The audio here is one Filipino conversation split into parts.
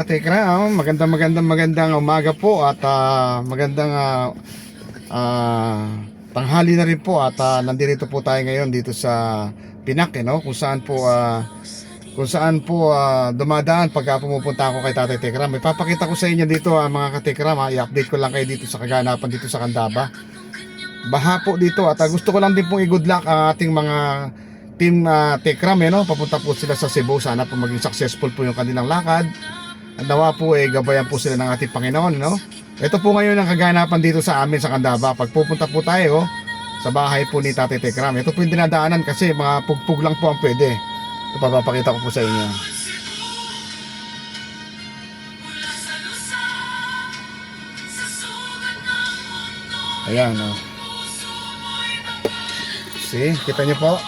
Tekram, magandang magandang magandang umaga po at ah, magandang ah, ah, tanghali na rin po at ah, nandito po tayo ngayon dito sa Pinak eh, no? kung saan po ah, kung saan po ah, dumadaan pagka pumupunta ako kay Tatay Tekram. Ipapakita ko sa inyo dito ah, mga katekram, ah, i-update ko lang kayo dito sa kaganapan dito sa Kandaba. Baha po dito at ah, gusto ko lang din pong i-good luck ang ating mga team uh, Tekram eh, no? papunta po sila sa Cebu sana po maging successful po yung kanilang lakad at nawa po eh, gabayan po sila ng ating Panginoon, no? Ito po ngayon ang kaganapan dito sa amin sa Candaba. Pag pupunta po tayo sa bahay po ni Tate Tekram, ito po yung dinadaanan kasi mga pugpug lang po ang pwede. Ito papapakita ko po sa inyo. Ayan, no? See, kita niyo po?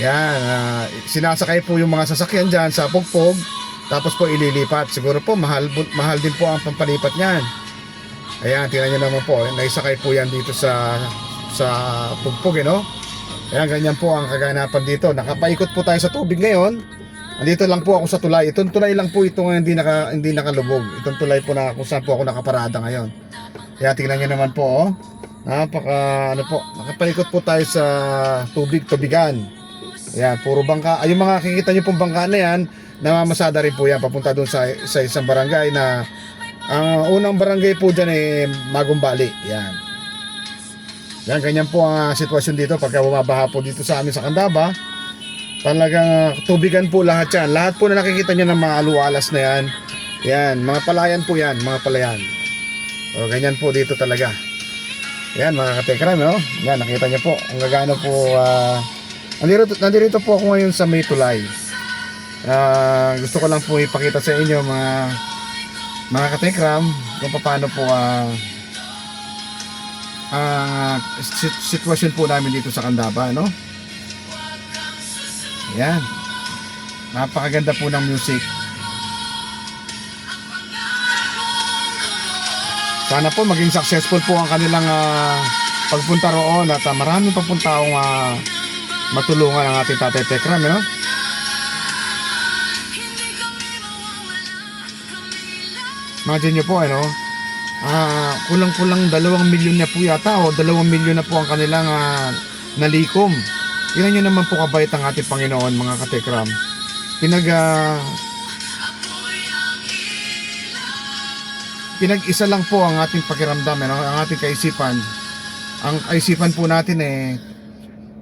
Yan, ah, sinasakay po yung mga sasakyan dyan sa pugpog, tapos po ililipat. Siguro po, mahal, mahal din po ang pampalipat niyan. Ayan, tingnan nyo naman po, naisakay po yan dito sa sa pugpog, eh, no? Ayan, ganyan po ang kaganapan dito. Nakapaikot po tayo sa tubig ngayon. Andito lang po ako sa tulay. Itong tulay lang po ito ngayon hindi, naka, hindi nakalubog. Itong tulay po na kung saan po ako nakaparada ngayon. Kaya tingnan nyo naman po, oh. Napaka, ano po, nakapaikot po tayo sa tubig, tubigan. Ayan, puro bangka. Ay, yung mga kikita nyo pong bangka na yan, namamasada rin po yan papunta doon sa, sa isang barangay na ang unang barangay po dyan ay Magumbali. Yan. Yan, ganyan po ang ah, sitwasyon dito pagka bumabaha po dito sa amin sa Candaba. Talagang ah, tubigan po lahat yan. Lahat po na nakikita nyo ng mga alualas na yan. Yan, mga palayan po yan, mga palayan. O, ganyan po dito talaga. Yan, mga katekram, no? Yan, nakita nyo po. Ang gagano po, ah, Nandito, nandito po ako ngayon sa May Tulay. Ah, gusto ko lang po ipakita sa inyo mga mga katekram kung paano po ah ah, sit- sitwasyon po namin dito sa Candaba, no? Ayan. Napakaganda po ng music. Sana po maging successful po ang kanilang ah, pagpunta roon at ah, maraming papunta akong ah, matulungan ang ating tatay Tekram, no? Imagine nyo po, ano? Ah, kulang-kulang dalawang milyon na po yata o dalawang milyon na po ang kanilang ah, nalikom. Tingnan nyo naman po kabait ang ating Panginoon, mga katekram. Pinag, ah, pinag-isa lang po ang ating pakiramdam, ano? ang ating kaisipan. Ang kaisipan po natin eh,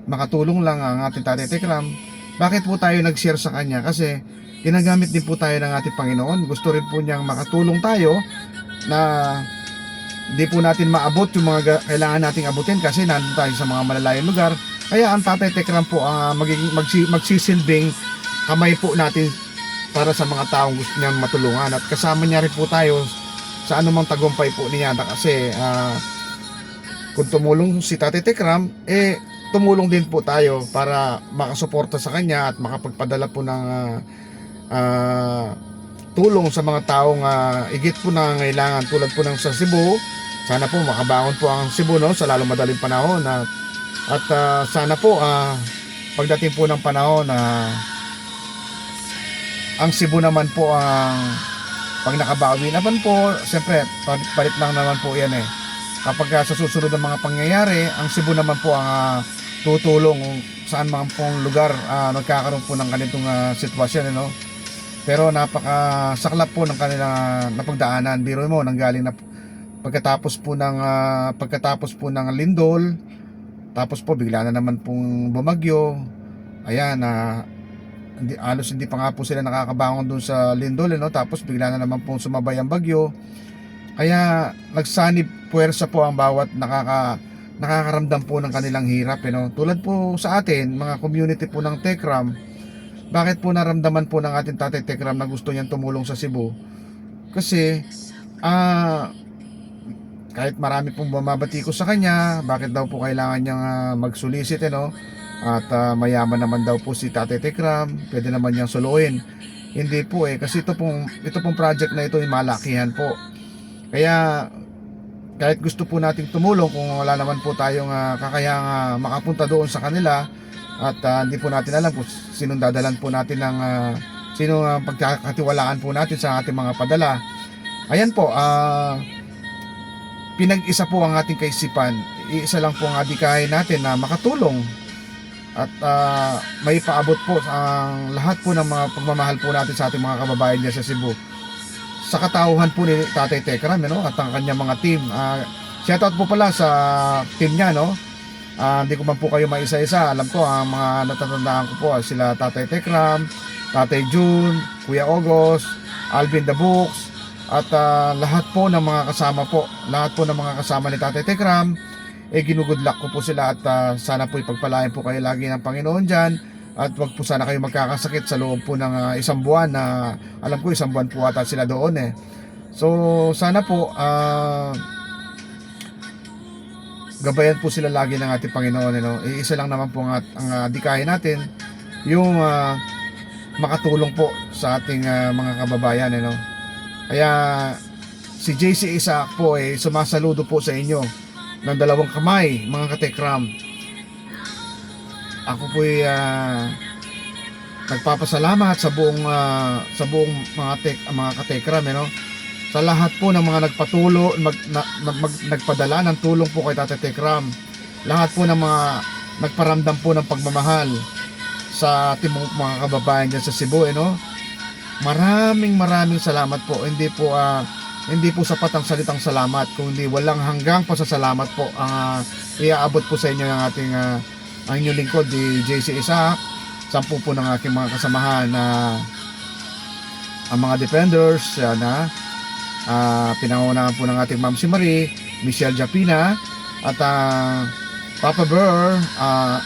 makatulong lang ang ating Tatay Tekram. Bakit po tayo nag-share sa kanya? Kasi ginagamit din po tayo ng ating Panginoon. Gusto rin po niyang makatulong tayo na hindi po natin maabot yung mga ga- kailangan nating abutin kasi nandun tayo sa mga malalayong lugar. Kaya ang Tatay Tekram po ang magiging magsi, magsisilbing kamay po natin para sa mga taong gusto niyang matulungan at kasama niya rin po tayo sa anumang tagumpay po niya kasi ah, kung tumulong si Tatay Tekram eh tumulong din po tayo para makasuporta sa kanya at makapagpadala po ng ah, ah, tulong sa mga taong uh, igit po na ngailangan tulad po ng sa Cebu. Sana po makabangon po ang Cebu no sa lalong madaling panahon at at ah, sana po ah, pagdating po ng panahon na ang Cebu naman po ang pag nakabawi naman po, siyempre palit, palit lang naman po yan eh kapag sa susunod ng mga pangyayari, ang Cebu naman po ang ah, tutulong kung saan man pong lugar ah, nagkakaroon po ng ganitong ah, sitwasyon, ano? Pero napaka saklap po ng kanilang ah, napagdaanan. Biro mo, nanggaling na pagkatapos po ng ah, pagkatapos po ng lindol, tapos po bigla na naman pong bumagyo. Ayan, na hindi, halos hindi pa nga po sila nakakabangon doon sa lindol, ano? Tapos bigla na naman pong sumabay ang bagyo. Kaya nagsanib puwersa po ang bawat nakaka nakakaramdam po ng kanilang hirap you know? tulad po sa atin mga community po ng Tekram bakit po naramdaman po ng ating tatay Tekram na gusto niyang tumulong sa Cebu kasi ah kahit marami pong bumabati ko sa kanya bakit daw po kailangan niyang ah, mag-solicit you know? at ah, mayaman naman daw po si tatay Tekram pwede naman niyang suluin hindi po eh kasi ito pong ito pong project na ito ay malakihan po kaya kahit gusto po nating tumulong kung wala naman po tayong uh, kakayang ah, makapunta doon sa kanila at ah, hindi po natin alam kung sinong dadalan po natin ng ah, sino ang pagkakatiwalaan po natin sa ating mga padala. Ayan po, ah pinag-isa po ang ating kaisipan. Iisa lang po ang adikahin natin na makatulong at ah, may paabot po ang lahat po ng mga pagmamahal po natin sa ating mga kababayan dyan sa Cebu. Sa katauhan po ni Tatay Tekram no? at ang kanyang mga team. Ah, shoutout po pala sa team niya, no? Ah, hindi ko man po kayo maisa-isa. Alam ko, ang mga natatandaan ko po ah, sila Tatay Tekram, Tatay June, Kuya Ogos, Alvin the Books, at ah, lahat po ng mga kasama po, lahat po ng mga kasama ni Tatay Tekram, eh ginugudlak ko po sila at ah, sana po ipagpalain po kayo lagi ng Panginoon dyan at wag po sana kayo magkakasakit sa loob po ng ah, isang buwan na alam ko isang buwan po ata sila doon eh. So sana po ah gabayan po sila lagi ng ating Panginoon. You know? Iisa lang naman po ang, ang ah, dikahin natin yung ah, makatulong po sa ating ah, mga kababayan. Know? Kaya si JC Isaac po eh sumasaludo po sa inyo ng dalawang kamay mga katekram. Ako po ay ah, nagpapasalamat sa buong ah, sa buong mga tek mga katekram, you know? sa lahat po ng mga nagpatulo mag, na, mag- nagpadala ng tulong po kay Tata Tekram. Lahat po ng mga nagparamdam po ng pagmamahal sa ating mga kababayan dyan sa Cebu, eh, no? Maraming maraming salamat po. Hindi po ah, hindi po sapat ang salitang salamat, kundi walang hanggang pasasalamat po ang ah, iaabot po sa inyo ng ating ah, ang inyong lingkod di JC Isaac, sampu po ng aking mga kasamahan na ang mga defenders yan na Ah, pinangunahan po ng ating Ma'am si Marie, Michelle Japina, at ah, Papa Burr, ah,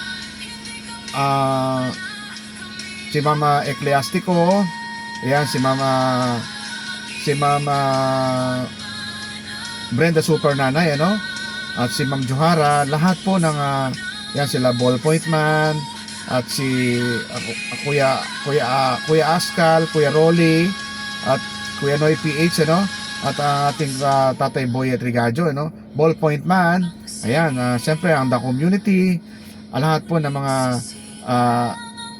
ah, si Mama Ecclesiastico, ayan, si Mama, si Mama Brenda Super Nanay, ano? At si Ma'am Johara, lahat po ng, ah, yan, sila Ballpoint Man, at si ah, Kuya, Kuya, ah, Kuya Askal, Kuya Rolly, at Kuya Noy PH, ano? At ang ating ah, Tatay Boy at Rigajo, ano? Ballpoint Man. Ayan, uh, siyempre ang The Community, ah, lahat po ng mga ah,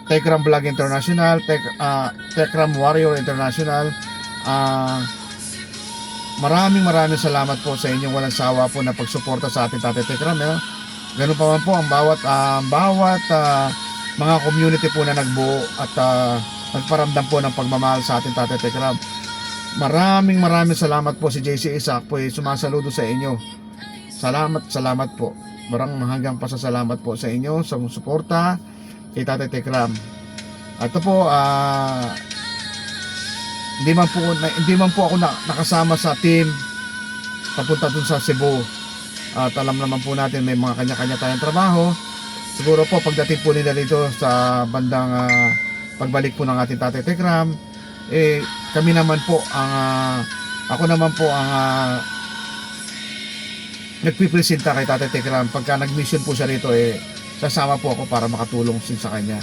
Tekram Vlog International, Tek, ah, Tekram Warrior International. ah maraming maraming salamat po sa inyong walang sawa po na pagsuporta sa ating Tatay Tekram. ano? Ganun pa man po ang bawat ah, bawat ah, mga community po na nagbuo at ah, nagparamdam po ng pagmamahal sa ating Tatay Tekram. Maraming maraming salamat po si JC Isaac po eh, sumasaludo sa inyo. Salamat, salamat po. Marang hanggang pasasalamat po sa inyo sa suporta kay Tatay Tekram. At po, ah, hindi man po hindi man po ako na, nakasama sa team papunta dun sa Cebu. At alam naman po natin may mga kanya-kanya tayong trabaho. Siguro po pagdating po nila dito sa bandang ah, pagbalik po ng ating Tatay Tekram, eh kami naman po ang ah, ako naman po ang ah, nagpipresenta kay Tatay Tekram. Pagka nag-mission po siya rito eh sasama po ako para makatulong sin sa kanya.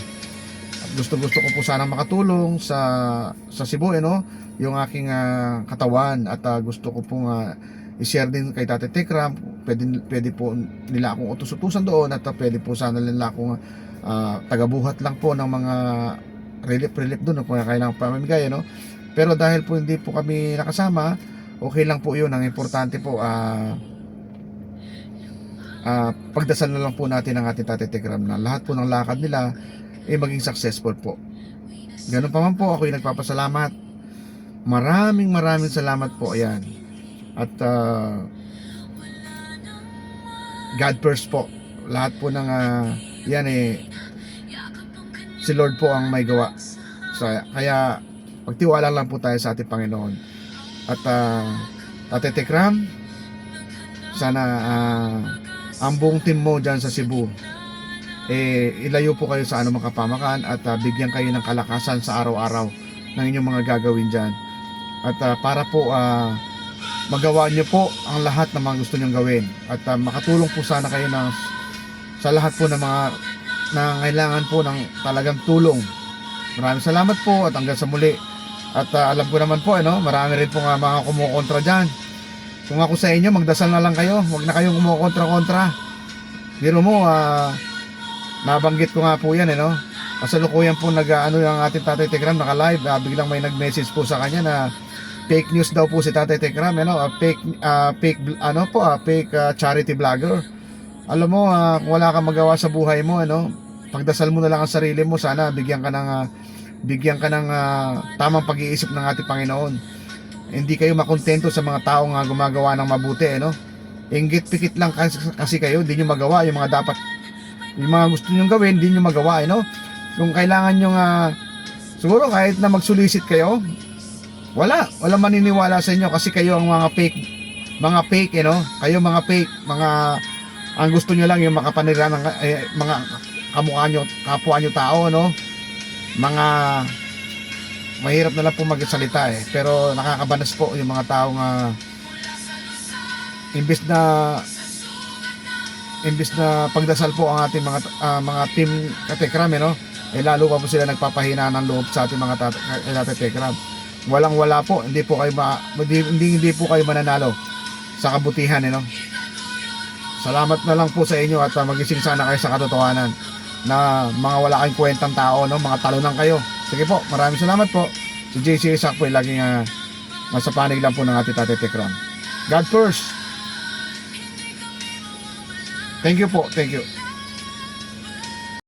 At gusto gusto ko po sana makatulong sa sa Cebu eh, no? Yung aking ah, katawan. At ah, gusto ko pong ah, i-share din kay Tatay Tekram pwede, pwede po nila akong utos-utusan doon at pwede po sana nila akong ah, tagabuhat lang po ng mga relief-relief doon kung kailangan pamamigay no pero dahil po hindi po kami nakasama okay lang po yun ang importante po ah ah, pagdasal na lang po natin ang ating Tatay Tekram na lahat po ng lakad nila ay maging successful po. Ganun pa man po ako yung nagpapasalamat. Maraming maraming salamat po. Ayan. At ah, God first po. Lahat po ng ah, yan eh si Lord po ang may gawa. So, kaya pagtiwala lang po tayo sa ating Panginoon. At uh, Tate Tekram, sana ah, ang buong team mo dyan sa Cebu, eh, ilayo po kayo sa anumang kapamakan at ah, bigyan kayo ng kalakasan sa araw-araw ng inyong mga gagawin dyan. At ah, para po ah, magawa niyo po ang lahat ng mga gusto niyong gawin. At ah, makatulong po sana kayo ng, sa lahat po ng mga na kailangan po ng talagang tulong. Maraming salamat po at hanggang sa muli. At ah, alam ko naman po, ano, marami rin po nga mga kumukontra dyan. Kung ako sa inyo, magdasal na lang kayo. Huwag na kayong kumukontra-kontra. Biro mo, ah, nabanggit ko nga po yan, eh, no? Kasalukuyan po nag ano yung ating Tatay Tekram naka-live, ah, biglang may nag-message po sa kanya na fake news daw po si Tatay Tekram, ano, ah, fake ah, fake ano po, ah, fake ah, charity vlogger. Alam mo, ah, kung wala kang magawa sa buhay mo, ano, pagdasal mo na lang ang sarili mo, sana bigyan ka ng ah, bigyan ka ng ah, tamang pag-iisip ng ating Panginoon. Hindi kayo makontento sa mga taong ah, gumagawa ng mabuti, ano? Inggit pikit lang kasi, kasi kayo, hindi nyo magawa yung mga dapat yung mga gusto nyo gawin, hindi nyo magawa, ano? Kung kailangan nyo nga siguro kahit na magsulisit kayo, wala, wala maniniwala sa inyo kasi kayo ang mga fake mga fake, you know? Kayo mga fake, mga ang gusto nyo lang yung makapanira ng eh, mga kamukha nyo, kapwa nyo tao, no? Mga mahirap na lang po magsalita eh. Pero nakakabanas po yung mga taong uh, imbis na imbis na pagdasal po ang ating mga ah, mga team katekram, eh, no? Eh lalo pa po sila nagpapahina ng loob sa ating mga tat- eh, katekram. Walang wala po, hindi po kayo ma, hindi, hindi, po kayo mananalo sa kabutihan, eh, no? Salamat na lang po sa inyo at uh, magising sana kayo sa katotohanan na mga wala kayong kwentang tao, no? Mga talunan kayo. Sige po, maraming salamat po. Si JC Isak po, laging uh, nasa panig lang po ng ating Tate Tekram. God first. Thank you po, thank you.